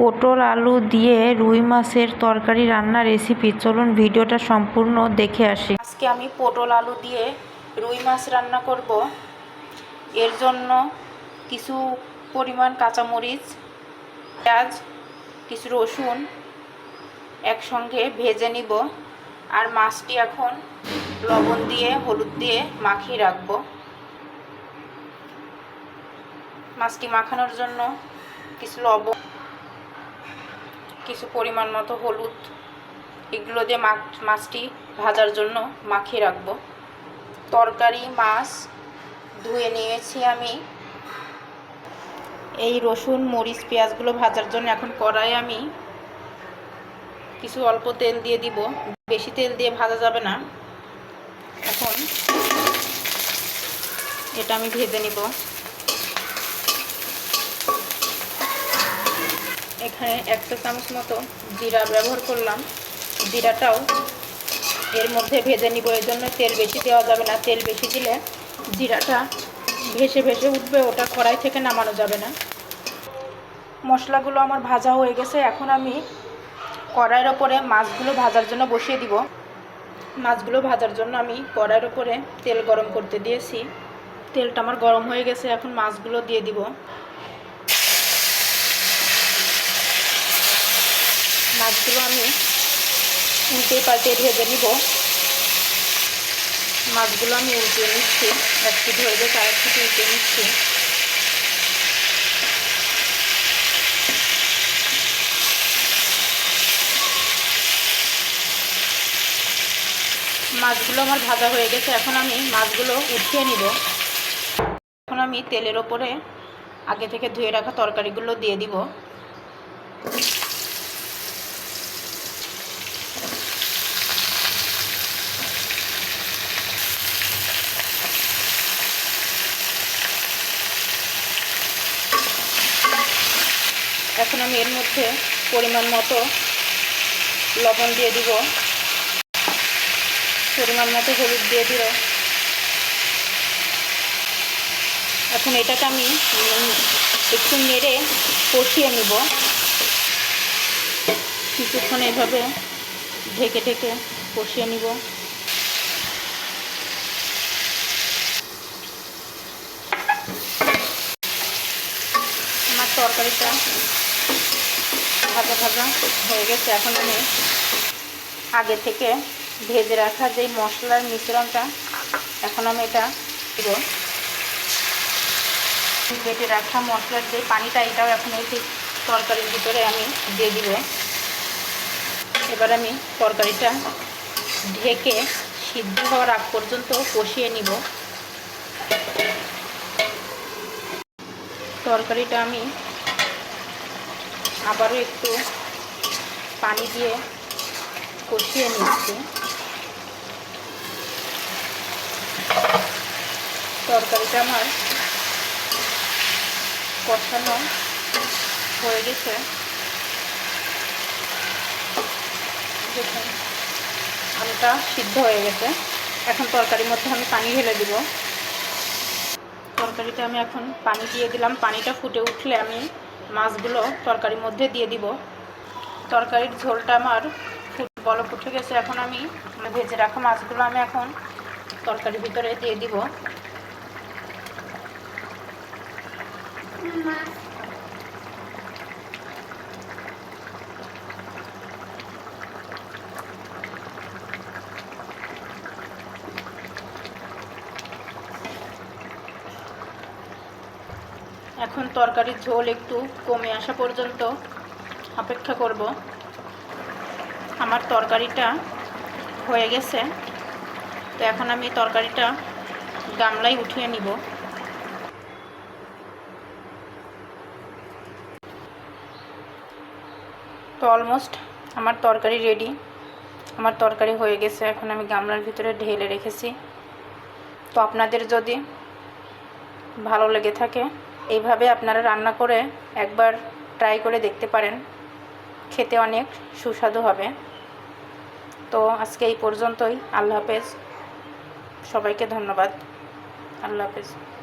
পটল, আলু দিয়ে রুই মাছের তরকারি রান্নার রেসিপি চলুন ভিডিওটা সম্পূর্ণ দেখে আসি। আজকে আমি পটল, আলু দিয়ে রুই মাছ রান্না করব। এর জন্য কিছু পরিমাণ কাঁচামরিচ, পেঁয়াজ, কিছু রসুন একসঙ্গে ভেজে নিব। আর মাছটি এখন লবণ দিয়ে, হলুদ দিয়ে মাখিয়ে রাখব। মাছটি মাখানোর জন্য কিছু লবণ কিছু পরিমাণ মতো হলুদ এগুলো দিয়ে মাছটি ভাজার জন্য মাখিয়ে রাখব। তরকারি, মাছ ধুয়ে নিয়েছি আমি। এই রসুন, মরিচ, পেঁয়াজগুলো ভাজার জন্য এখন কড়াই আমি কিছু অল্প তেল দিয়ে দিব। বেশি তেল দিয়ে ভাজা যাবে না। এখন এটা আমি ভেজে নিব। এখানে এক চা চামচ মতো জিরা ব্যবহার করলাম। জিরাটাও এর মধ্যে ভেজে নিব, এর জন্য তেল বেশি দেওয়া যাবে না। তেল বেশি দিলে জিরাটা ভেসে ভেসে উঠবে, ওটা কড়াই থেকে নামানো যাবে না। মশলাগুলো আমার ভাজা হয়ে গেছে, এখন আমি কড়াইয়ের ওপরে মাছগুলো ভাজার জন্য বসিয়ে দিব। মাছগুলো ভাজার জন্য আমি কড়াইয়ের ওপরে তেল গরম করতে দিয়েছি। তেলটা আমার গরম হয়ে গেছে, এখন মাছগুলো দিয়ে দিব। মাছগুলো আমি উল্টে পাল্টে ভেজে নিব। মাছগুলো আমি উল্টে নিচ্ছি, এক ফুট হয়ে গেছে আর এক ফুট উল্টে নিচ্ছি। মাছগুলো আমার ভাজা হয়ে গেছে, এখন আমি মাছগুলো উঠিয়ে নিব। এখন আমি তেলের ওপরে আগে থেকে ধুয়ে রাখা তরকারিগুলো দিয়ে দিব। এখন আমি এর মধ্যে পরিমাণ মতো লবণ দিয়ে দিব। পরিমাণ মতো হলুদ দিয়ে দিল এখন এটাকে আমি একটু নেড়ে কষিয়ে নিব। কিছুক্ষণ এভাবে ঢেকে ঢেকে কষিয়ে নিব। আমার তরকারিটা ভাজা ভাজা হয়ে গেছে। এখন আমি আগে থেকে ভেজে রাখা যেই মশলার মিশ্রণটা, এখন আমি এটা দিব। বেটে রাখা মশলার যে পানিটা, এটাও এখন এই তরকারির ভিতরে আমি দিয়ে দিব। এবার আমি তরকারিটা ঢেকে সিদ্ধ হওয়ার আগ পর্যন্ত কষিয়ে নিব। তরকারিটা আমি আবারও একটু পানি দিয়ে কষিয়ে নিচ্ছি। তরকারিটা আমার কষানো হয়ে গেছে। দেখুন, আলুটা সিদ্ধ হয়ে গেছে। এখন তরকারির মধ্যে আমি পানি ঢেলে দিব। তরকারিতে আমি এখন পানি দিয়ে দিলাম। পানিটা ফুটে উঠলে আমি মাছগুলো তরকারির মধ্যে দিয়ে দিব। তরকারির ঝোলটা আমার বল ফুটে গেছে, এখন আমি ভেজে রাখা মাছগুলো আমি এখন তরকারির ভিতরে দিয়ে দিব। এখন তরকারির ঝোল একটু কমে আসা পর্যন্ত অপেক্ষা করব। আমার তরকারিটা হয়ে গেছে। তো এখন আমি তরকারিটা গামলায় উঠিয়ে নিব। তো অলমোস্ট আমার তরকারি রেডি। আমার তরকারি হয়ে গেছে। এখন আমি গামলার ভিতরে ঢেলে রেখেছি। তো আপনাদের যদি ভালো লেগে থাকে এইভাবে আপনারা রান্না করে একবার ট্রাই করে দেখতে পারেন। খেতে অনেক সুস্বাদু হবে। তো আজকে এই পর্যন্তই। আল্লাহ হাফেজ। সবাইকে ধন্যবাদ। আল্লাহ হাফেজ।